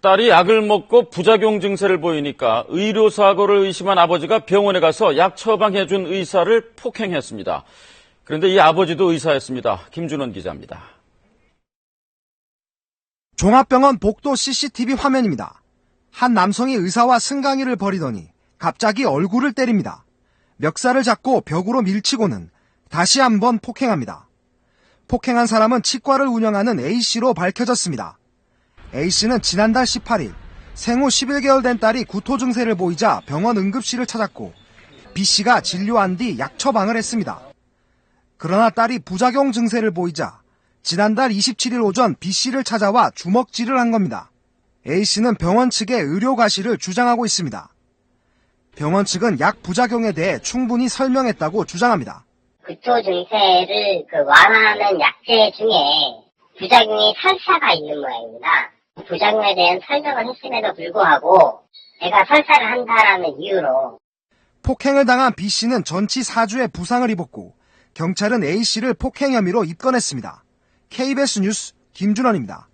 딸이 약을 먹고 부작용 증세를 보이니까 의료 사고를 의심한 아버지가 병원에 가서 약 처방해 준 의사를 폭행했습니다. 그런데 이 아버지도 의사였습니다. 김준원 기자입니다. 종합병원 복도 CCTV 화면입니다. 한 남성이 의사와 승강이를 벌이더니 갑자기 얼굴을 때립니다. 멱살을 잡고 벽으로 밀치고는 다시 한번 폭행합니다. 폭행한 사람은 치과를 운영하는 A씨로 밝혀졌습니다. A씨는 지난달 18일 생후 11개월 된 딸이 구토 증세를 보이자 병원 응급실을 찾았고 B씨가 진료한 뒤 약 처방을 했습니다. 그러나 딸이 부작용 증세를 보이자 지난달 27일 오전 B씨를 찾아와 주먹질을 한 겁니다. A씨는 병원 측의 의료 과실을 주장하고 있습니다. 병원 측은 약 부작용에 대해 충분히 설명했다고 주장합니다. 구토 증세를 그 완화하는 약제 중에 부작용이 설사가 있는 모양입니다. 부작용에 대한 설명을 했음에도 불구하고 내가 설사를 한다라는 이유로 폭행을 당한 B씨는 전치 4주의 부상을 입었고 경찰은 A씨를 폭행 혐의로 입건했습니다. KBS 뉴스 김준원입니다.